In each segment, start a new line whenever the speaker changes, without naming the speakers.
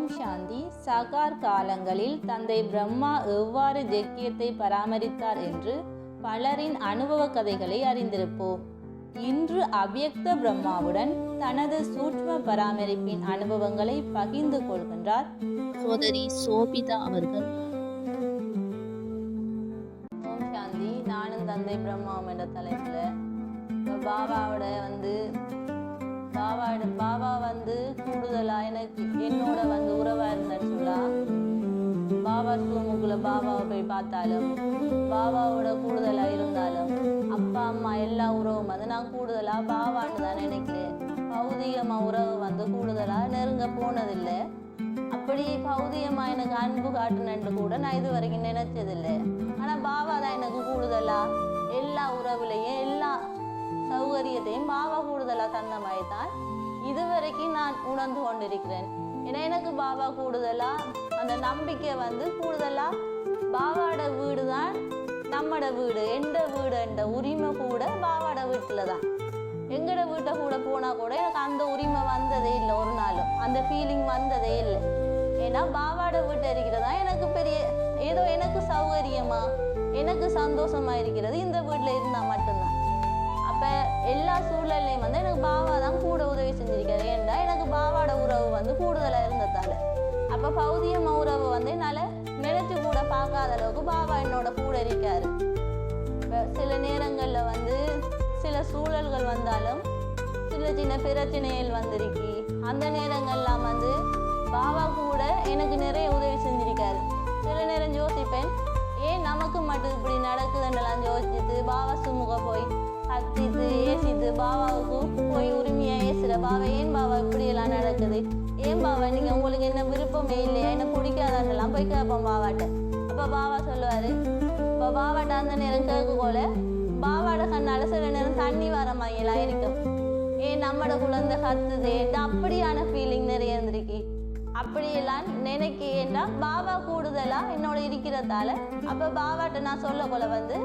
ஓம் சாந்தி சகார் காலங்களில் தந்தை பிரம்மா எவ்வாறு ஜக்கியத்தை பராமரித்தார் என்று பலரின் அனுபவ கதைகளை அறிந்திருப்போம். இன்று அவ்யக்த பிரம்மாவுடன் தனது சூட்ச்ம பராமரிப்பின் அனுபவங்களை பகிர்ந்து கொள்கின்றார்
சோதரி சோபிதா அவர்கள்.
ஓம் சாந்தி நானும் தந்தை பிரம்மாவும் என்ற தலைப்பில் பாபாவோட வந்து பாபா பாபா வந்து கூடுதலாக எனக்கு என்னோட வந்து உறவாக இருந்தேன்னு சொல்லா பாபா ஸ்கூமுக்குள்ள பாபாவை போய் பார்த்தாலும் பாபாவோட கூடுதலாக இருந்தாலும் அப்பா அம்மா எல்லா உறவும் வந்து நான் கூடுதலாக பாபான்னு தான் நினைக்கிறேன். பௌதிகமாக உறவு வந்து கூடுதலாக நெருங்க போனதில்லை. அப்படி பௌதியமா எனக்கு அன்பு காட்டுனன்று கூட நான் இது வரைக்கும் நினைச்சதில்லை. ஆனா பாபா தான் எனக்கு கூடுதலா எல்லா உறவுலையும் எல்லா சௌகரியத்தையும் பாபா கூடுதலாக தந்த மாதிரி தான் இதுவரைக்கும் நான் உணர்ந்து கொண்டிருக்கிறேன். ஏன்னா எனக்கு பாபா கூடுதலாக அந்த நம்பிக்கை வந்து கூடுதலாக பாபாவோட வீடு தான் நம்மட வீடு எந்த வீடு என்ற உரிமை கூட பாபாவோட வீட்டில் தான். எங்கட வீட்டை கூட போனால் கூட எனக்கு அந்த உரிமை வந்ததே இல்லை ஒரு நாளும் அந்த ஃபீலிங் வந்ததே இல்லை. ஏன்னா பாபாவோட வீட்டை இருக்கிறதா எனக்கு பெரிய ஏதோ எனக்கு சௌகரியமா எனக்கு சந்தோஷமா இருக்கிறது இந்த வீட்டில் இருந்தால் மட்டும்தான். எல்லா சூழல்லையும் வந்து எனக்கு பாபா தான் கூட உதவி செஞ்சிருக்காரு. ஏன்டா எனக்கு பாபாவோட உறவு வந்து கூடுதலாக இருந்ததால. அப்போ பௌதியமா உறவு வந்து என்னால் நினைச்சு கூட பார்க்காத அளவுக்கு பாபா என்னோட கூட இருக்காரு. இப்போ சில நேரங்களில் வந்து சில சூழல்கள் வந்தாலும் சின்ன சின்ன பிரச்சனைகள் வந்திருக்கு. அந்த நேரங்கள்லாம் வந்து பாபா கூட எனக்கு நிறைய உதவி செஞ்சிருக்காரு. சில நேரம் யோசிப்பேன் ஏன் நமக்கு மட்டும் இப்படி நடக்குதுன்னெல்லாம் யோசிச்சுட்டு பாபா சும்மா கத்திது ஏசிது பாபாவுக்கும் போய் உரிமையா ஏசுற பாபா ஏன் பாபா இப்படி எல்லாம் நடக்குது? ஏன் பாபா நீங்க உங்களுக்கு என்ன விருப்பமே இல்லையா? என்ன பிடிக்காதான்றலாம் போய் கேட்போம் பாவாட்ட. அப்ப பாபா சொல்லுவாரு இப்போ பாவாட்ட அந்த நேரம் கேட்க போல பாவாட கண்ணால சில நேரம் தண்ணி வர மாதிரிலாம் இருக்கும். ஏன் நம்மட குழந்தை கத்துது? அப்படியான ஃபீலிங் நிறைய இருந்திருக்கு. அப்படியெல்லாம் நினைக்க ஏன்னா பாபா கூடுதலா என்னோட இருக்கிறதால அப்ப பாபாட்ட நான் சொல்ல போல வந்து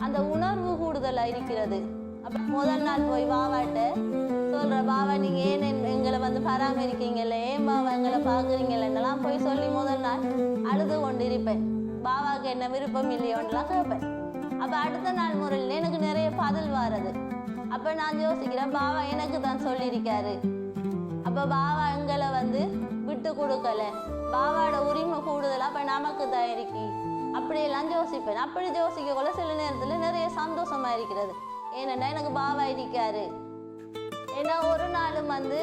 அந்த உணர்வு கூடுதலா இருக்கிறது. அப்போ முதல் நாள் போய் பாபாட்ட சொல்ற பாவா நீங்க ஏன் என்- எங்களை வந்து பராமரிக்கீங்கல்ல ஏன் பாவா எங்களை பாக்குறீங்கல்லன்னெல்லாம் போய் சொல்லி முதல் நாள் அழுது கொண்டு இருப்பேன் பாவாக்கு என்ன விருப்பம் இல்லையோன்னுலாம் கேட்பேன். அப்ப அடுத்த நாள் முறையில் எனக்கு நிறைய பதில் வாரது. அப்ப நான் யோசிக்கிறேன் பாவா எனக்கு தான் சொல்லியிருக்காரு. அப்ப பாவா எங்களை வந்து விட்டு கொடுக்கல. பாவாட உரிமை கூடுதலாக அப்ப நமக்கு தான் இருக்கி அப்படியெல்லாம் யோசிப்பேன். அப்படி யோசிக்கக்குள்ள சில நேரத்தில் நிறைய சந்தோஷமா இருக்கிறது ஏனென்றா எனக்கு பாபா இருக்காரு. ஏன்னா ஒரு நாளும் வந்து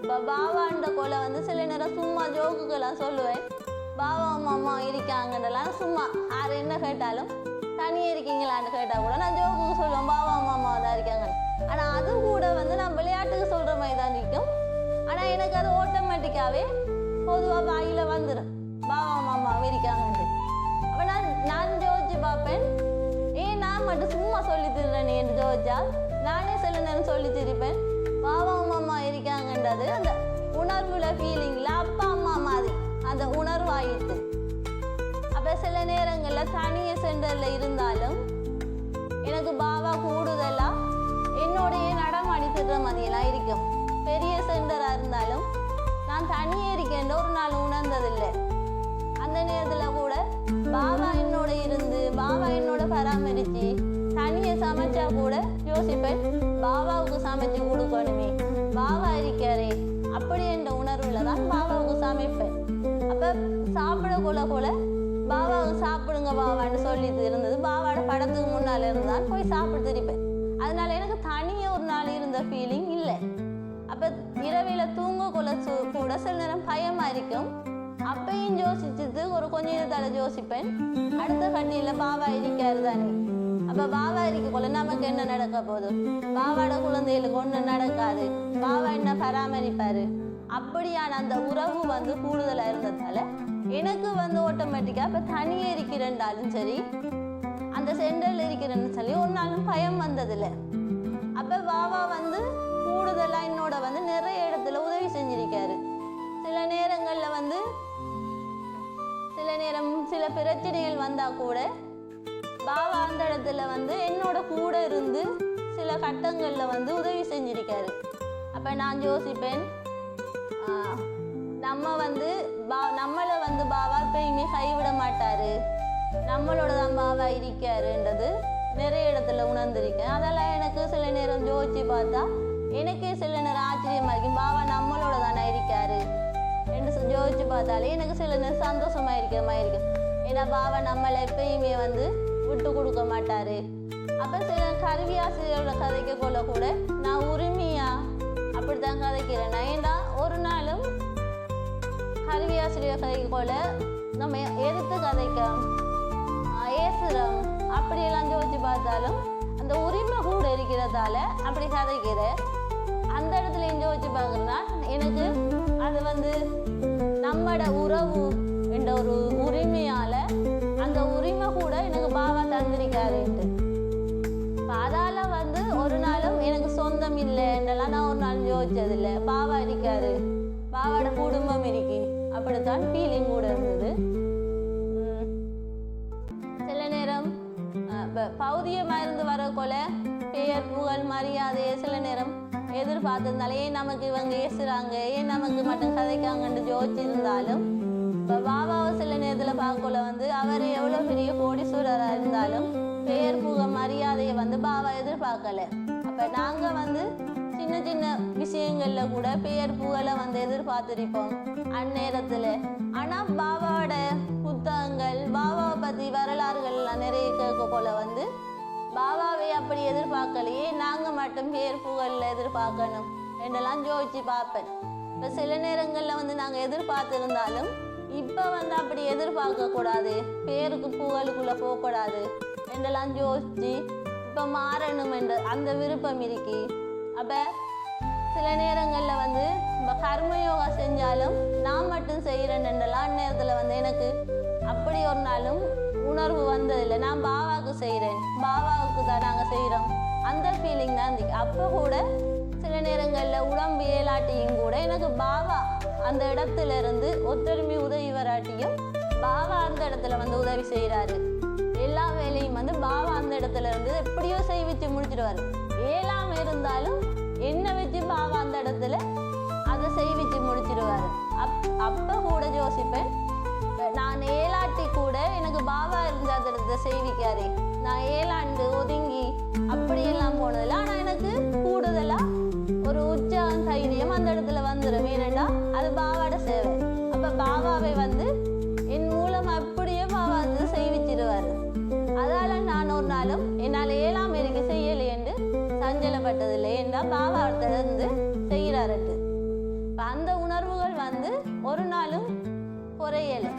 இப்போ பாபான்ற கொலை வந்து சில நேரம் சும்மா ஜோக்குக்கெல்லாம் சொல்லுவேன். பாபா மாமா இருக்காங்கன்றலாம் சும்மா. யார் என்ன கேட்டாலும் தனியாக இருக்கீங்களான்னு கேட்டால் கூட நான் ஜோக்குக்கு சொல்லுவேன். பாபா மாமா தான் இருக்காங்க. ஆனால் அது கூட வந்து நான் விளையாட்டுக்கு சொல்கிற மாதிரி தான் இருக்கும். ஆனால் எனக்கு அது ஆட்டோமேட்டிக்காகவே பொதுவாக வாயில் வந்துடும் பாபா மாமா இருக்காங்கன்ட்டு அப்போ நான் நான் ஜோதிச்சு பார்ப்பேன். ஏன் நான் மட்டும் சும்மா சொல்லி தருறேன் என்று ஜோதிச்சா நானே சில நேரம் சொல்லி திருப்பேன் பாபா அம்மா இருக்காங்கன்றது அந்த உணர்வுல ஃபீலிங்ல அப்பா அம்மா மாதிரி அந்த உணர்வு ஆயிடுது அப்ப சில நேரங்கள்ல தனிய சென்டர்ல இருந்தாலும் எனக்கு பாபா கூடுதலா என்னோடய நடம் திடுற மாதிரியெல்லாம் இருக்கும். பெரிய சென்டரா இருந்தாலும் நான் தனியே இருக்கேன் ஒரு நாள் உணர்ந்ததில்லை. பராமரிச்சு தனியை சமைச்சா கூட யோசிப்பேன் பாபாவுக்கு சமைச்சு கொடுக்கணுமே. பாபா இருக்காரே அப்படி என்ற உணர்வுல தான் பாபாவுக்கு சமைப்பேன். அப்ப சாப்பிட கொள்ள கொள்ள பாபாவுக்கு சாப்பிடுங்க பாபான்னு சொல்லி இருந்தது. பாபாவோட படத்துக்கு முன்னால இருந்தான் போய் சாப்பிட்டு இருப்பேன் அதனால எனக்கு தனியே ஒரு நாள் இருந்த ஃபீலிங் இல்லை. அப்ப இரவில தூங்க கொள்ள கூட சில நேரம் பயமா இருக்கும். அப்பையும் யோசிச்சுட்டு ஒரு கொஞ்ச நேரத்தால யோசிப்பேன் அடுத்த கண்ணியில பாபா இருக்காரு தானே அப்ப பாபா இருக்கக்குள்ள நமக்கு என்ன நடக்க போகுது பாபாவோட குழந்தைகளுக்கு ஒன்றும் நடக்காது பாபா என்ன பராமரிப்பாரு அப்படியான அந்த உறவு வந்து கூடுதலா இருந்ததால எனக்கு வந்து ஆட்டோமேட்டிக்கா இப்ப தனியே இருக்கிறேன்டாலும் சரி அந்த சென்டர்ல இருக்கிறேன்னு சொல்லி ஒரு நாளும் பயம் வந்ததில்லை அப்ப பாபா வந்து கூடுதலா என்னோட வந்து நிறைய இடத்துல உதவி செஞ்சிருக்காரு சில நேரங்கள்ல வந்து சில நேரம் சில பிரச்சனைகள் வந்தால் கூட பாபா அந்த இடத்துல வந்து என்னோட கூட இருந்து சில கட்டங்களில் வந்து உதவி செஞ்சிருக்காரு. அப்போ நான் யோசிப்பேன் நம்ம வந்து பா நம்மளை வந்து பாபா எப்பயுமே கைவிட மாட்டார். நம்மளோட தான் பாபா இருக்காருன்றது நிறைய இடத்துல உணர்ந்திருக்கேன். அதெல்லாம் எனக்கு சில நேரம் யோசிச்சு பார்த்தா எனக்கே சில நேரம் ஆச்சரியமா இருக்கும் பாபா நம்மளோட தானே இருக்காரு. யோசிச்சு பார்த்தாலே எனக்கு சில சந்தோஷமாக சந்தோஷமா இருக்கிற மாதிரி இருக்கு. ஏன்னா பாபா நம்மளை எப்பயுமே வந்து விட்டு கொடுக்க மாட்டார். அப்போ சில கருவி ஆசிரியரோட கதைக்க கொள்ள கூட நான் உரிமையா அப்படித்தான் கதைக்கிறேன். நான் ஏன்னா ஒரு நாளும் கருவி ஆசிரியர் கதைக்க கொள்ள நம்ம எதிர்த்து கதைக்க ஆஹ் ஏசுறோம். அப்படியெல்லாம் யோசிச்சு பார்த்தாலும் அந்த உரிமை கூட இருக்கிறதால அப்படி கதைக்கிற அந்த இடத்துல யோசிச்சு பார்க்குறேன்னா எனக்கு அது வந்து நம்மட உறவு என்ற ஒரு உரிமையால அந்த உரிமை கூட எனக்கு பாபா தந்திருக்காருன்ட்டு. அதால வந்து ஒரு நாளும் எனக்கு சொந்தம் இல்லைன்றலாம் நான் ஒரு நாள் யோசிச்சது இல்லை பாவா இருக்காரு. பாவாட குடும்பம் இருக்கு. அப்படித்தான் ஃபீலிங் கூட இருந்தது. சில நேரம் அஹ், பௌதியமா இருந்து வர கொலை பெயர் புகழ் மரியாதை எதிர்பார்த்திருந்தாலும் ஏன் நமக்கு இவங்க ஏசுறாங்க? ஏன் நமக்கு மட்டும் கதைக்காங்கன்னு யோசிச்சிருந்தாலும் இப்போ பாபாவை சில நேரத்தில் பார்க்கல வந்து அவர் எவ்வளோ பெரிய கோடீஸ்வரராக இருந்தாலும் பெயர் புக மரியாதையை வந்து பாபா எதிர்பார்க்கல. அப்போ நாங்கள் வந்து சின்ன சின்ன விஷயங்கள்ல கூட பெயர் புகழை வந்து எதிர்பார்த்திருப்போம் அந்நேரத்தில். ஆனால் பாபாவோட புத்தகங்கள் பாபாவை பற்றி வரலாறுகள்லாம் நிறைய கேட்க போல வந்து பாபாவை அப்படி எதிர்பார்க்கலையே நாங்கள் மட்டும் பேர் புகழில் எதிர்பார்க்கணும் என்றெல்லாம் யோசிச்சு பார்ப்பேன். இப்போ சில நேரங்களில் வந்து நாங்கள் எதிர்பார்த்துருந்தாலும் இப்போ வந்து அப்படி எதிர்பார்க்கக்கூடாது பேருக்கு புகழுக்குள்ளே போகக்கூடாது என்றெல்லாம் யோசிச்சு இப்போ மாறணும் என்று அந்த விருப்பம் இருக்கு. அப்போ சில நேரங்களில் வந்து இப்போ கர்ம யோகா செஞ்சாலும் நான் மட்டும் செய்கிறேன்ன்றலாம் நேரத்தில் வந்து எனக்கு அப்படி ஒரு நாளும் உணர்வு வந்ததில்லை. நான் பாபாவுக்கு செய்கிறேன் பாபாவுக்கு தான் நாங்கள் செய்கிறோம் அந்த ஃபீலிங் தான் இருந்துச்சு அப்போ கூட சில நேரங்களில் உடம்பு ஏலாட்டியும் கூட எனக்கு பாபா அந்த இடத்துல இருந்து ஒத்தருமை உதவி வராட்டியும் பாபா அந்த இடத்துல வந்து உதவி செய்கிறாரு எல்லா வேலையும் வந்து பாபா அந்த இடத்துல இருந்து எப்படியோ செய்விச்சு முடிச்சிடுவாரு. ஏழாம இருந்தாலும் என்ன வச்சு பாபா அந்த இடத்துல அதை செய்விச்சு முடிச்சிடுவாரு. அப் அப்போ கூட யோசிப்பேன் பாவா பாபா இருந்த செய்விக்காரு நான் ஏழாண்டு ஒதுங்கி அப்படியெல்லாம் போனதில்ல. ஆனால் எனக்கு கூடுதலாக ஒரு உற்சாகம் தைரியம் அந்த இடத்துல வந்துடும் ஏனண்டா அது பாபாவோட சேவை. அப்போ பாபாவை வந்து என் மூலம் அப்படியே பாபா வந்து செய்விச்சிருவார் அதால நான் ஒரு நாளும் என்னால் ஏழாம் இருக்க செய்யலையென்று சஞ்சலப்பட்டதில்லை. என்றால் பாபா தொடர்ந்து செய்கிறார்ட்டு. அந்த உணர்வுகள் வந்து ஒரு நாளும் குறையலை.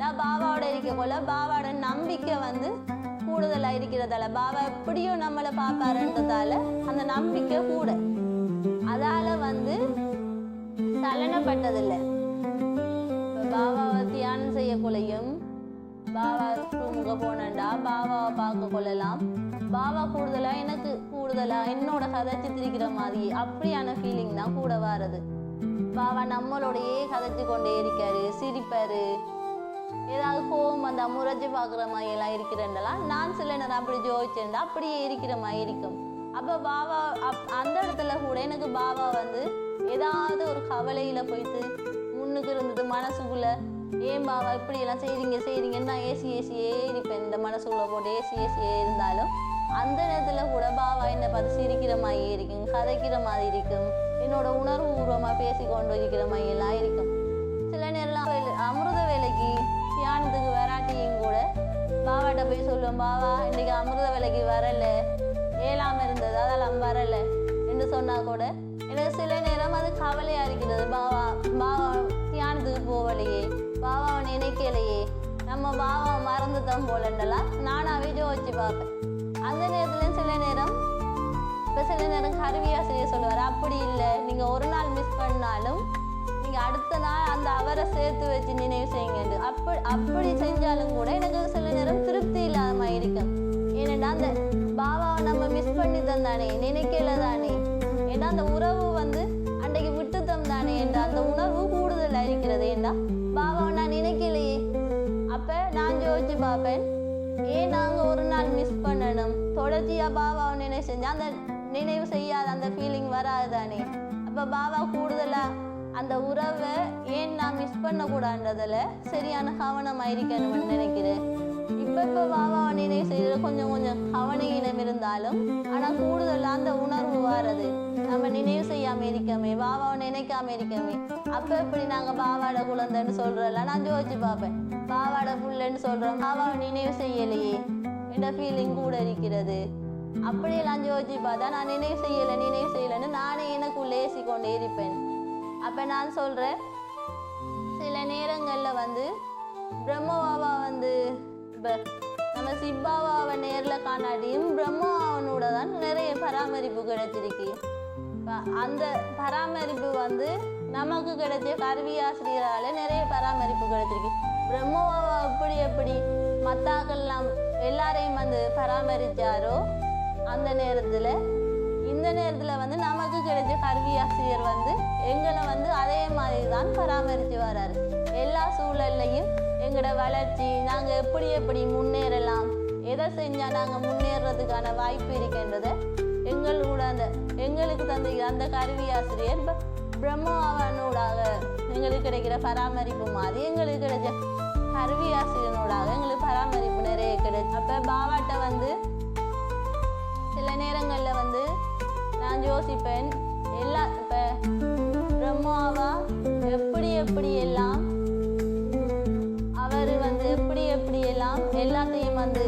நான் பாபாவோட இருக்கக்குள்ள பாபாவோட நம்பிக்கை வந்து கூடுதலாக இருக்கிறதால பாபா எப்படியும் நம்மளை பார்ப்பாருன்றதால அந்த நம்பிக்கை கூட. அதால வந்து சலனப்பட்டதில்லை. பாபாவை தியானம் செய்யக்குள்ளையும் பாபா ரூமுக்கு போனண்டா பாபாவை பார்க்க கொள்ளலாம் பாபா கூடுதலா எனக்கு கூடுதலா என்னோட கதை சித்திரிக்கிற மாதிரி அப்படியான ஃபீலிங் தான் கூட வாரது. பாபா நம்மளோடையே கதைச்சு கொண்டே இருக்காரு சிரிப்பாரு. ஏதாவது கோவம் அந்த முறைஞ்சு பார்க்குற மாதிரி எல்லாம் நான் சில நேரம் அப்படி ஜோதிச்சேன்டா அப்படியே இருக்கிற மாதிரி இருக்கும். அப்போ பாபா அப் அந்த இடத்துல கூட எனக்கு பாபா வந்து ஏதாவது ஒரு கவலையில் போயிட்டு முன்னுக்கு இருந்தது மனசுக்குள்ள ஏன் பாபா இப்படியெல்லாம் செய்கிறீங்க செய்கிறீங்கன்னு நான் ஏசி ஏசியே இருப்பேன். இந்த மனசுக்குள்ளே போட்டு ஏசி ஏசியே இருந்தாலும் அந்த நேரத்தில் கூட பாபா என்னை பார்த்து சிரிக்கிற மாதிரி இருக்கும் கதைக்கிற மாதிரி இருக்கும். என்னோட உணர்வு பூர்வமாக பேசி கொண்டு இருக்கிற மாதிரி எல்லாம் இருக்கும். போய் சொல்லுவோம் பாவா இன்னைக்கு அமிர்த வேலைக்கு வரல. ஏழாம இருந்தது அதெல்லாம் வரல என்று சொன்னா கூட எனக்கு சில நேரம் அது கவலையா இருக்கிறது. பாவா பாவா தியானத்துக்கு போகலையே பாபாவை நினைக்கலையே. நம்ம பாபாவை மறந்துட்டோம் போலன்றலாம் நானாவே யோசிச்சு பார்ப்பேன். அந்த நேரத்துலயும் சில நேரம் இப்போ சில நேரம் கருவி ஆசிரியர் சொல்லுவார் அப்படி இல்லை நீங்கள் ஒரு நாள் மிஸ் பண்ணாலும் நீங்கள் அடுத்த நாள் அந்த அவரை சேர்த்து வச்சு நினைவு செய்யுங்க அப்படி அப்படி செஞ்சாலும் கூட எனக்கு சில நேரம் திருப்தி இல்லாத இருக்கும். ஏன்னா அந்த பாபாவை நம்ம மிஸ் பண்ணி தந்தானே நினைக்கல தானே. ஏன்னா அந்த உறவு வந்து அன்றைக்கு விட்டுத்தம் தானே என்ற அந்த உணர்வு கூடுதலாக இருக்கிறது ஏன்னா பாபாவை நான் நினைக்கலையே. அப்போ நான் யோசிச்சு பார்ப்பேன் ஏன் நாங்கள் ஒரு நாள் மிஸ் பண்ணணும்? தொடர்ச்சியாக பாபாவை நினைவு செஞ்சா அந்த நினைவு செய்யாத அந்த ஃபீலிங் வராது தானே. அப்போ பாபா கூடுதலாக அந்த உறவை ஏன் நான் மிஸ் பண்ணக்கூடாதுன்றதுல சரியான கவனமாக இருக்கணும்னு நினைக்கிறேன். இப்போ இப்போ பாபாவை நினைவு செய்கிற கொஞ்சம் கொஞ்சம் கவனீனம் இருந்தாலும் ஆனால் கூடுதலாக அந்த உணர்வு வாரது நம்ம நினைவு செய்யாம இருக்கமே பாபாவை நினைக்காம இருக்கமே. அப்போ எப்படி நாங்கள் பாவாட குழந்தைன்னு சொல்கிறோம்ல நான் ஜோதிச்சு பார்ப்பேன். பாவாட புள்ளன்னு சொல்கிறோம் பாபாவை நினைவு செய்யலையே என்ற ஃபீலிங் கூட இருக்கிறது. அப்படியெல்லாம் ஜோதிச்சு பார்த்தா நான் நினைவு செய்யலை நினைவு செய்யலைன்னு நானே எனக்குள்ளே ஏசிக்கொண்டே இருப்பேன். அப்போ நான் சொல்கிறேன் சில நேரங்களில் வந்து பிரம்மபாபா வந்து இப்போ நம்ம சிப்பாபாவை நேரில் காணாட்டியும் பிரம்மாவனோட தான் நிறைய பராமரிப்பு கிடைச்சிருக்கு. அந்த பராமரிப்பு வந்து நமக்கு கிடைச்ச கருவி ஆசிரியரால் நிறைய பராமரிப்பு கிடைச்சிருக்கு. பிரம்மபாபா எப்படி எப்படி மத்தாக்கள்லாம் எல்லாரையும் வந்து பராமரித்தாரோ அந்த நேரத்தில் இந்த நேரத்தில் வந்து நமக்கு கிடைச்ச கல்வி ஆசிரியர் வந்து எங்களை வந்து அதே மாதிரி தான் பராமரித்து வரார். எல்லா சூழல்லையும் எங்களோட வளர்ச்சி நாங்கள் எப்படி எப்படி முன்னேறலாம் எதை செஞ்சால் நாங்கள் முன்னேறதுக்கான வாய்ப்பு இருக்கின்றதை எங்களோட அந்த எங்களுக்கு தந்த அந்த கருவி ஆசிரியர் இப்போ பிரம்மாவனூடாக எங்களுக்கு கிடைக்கிற பராமரிப்பு மாதிரி எங்களுக்கு கிடைச்ச கருவி ஆசிரியனோடாக எங்களுக்கு பராமரிப்பு நிறைய கிடைச்சு. அப்போ பாவாட்ட வந்து சில நேரங்களில் வந்து நான் யோசிப்பேன் எல்லா இப்போ பிரம்மாவா எப்படி எப்படி எல்லாம்? அவர் வந்து எப்படி எப்படி எல்லாம்? எல்லாத்தையும் வந்து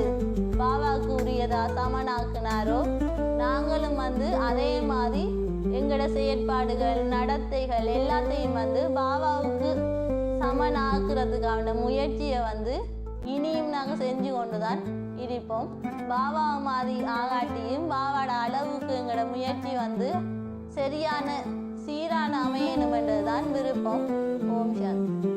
பாபாவுக்கு உரியதா சமனாக்குனாரோ நாங்களும் வந்து அதே மாதிரி எங்களோட செயற்பாடுகள் நடத்தைகள் எல்லாத்தையும் வந்து பாபாவுக்கு சமனாக்குறதுக்கான முயற்சியை வந்து இனியும் நாங்கள் செஞ்சு கொண்டு தான் இருப்போம். பாபா மாதிரி ஆகாட்டியும் பாபாவோட அளவுக்கு எங்களோட முயற்சி வந்து சரியான சீரான அமையணும் என்றதுதான் விருப்பம். ஓம் சாந்தி.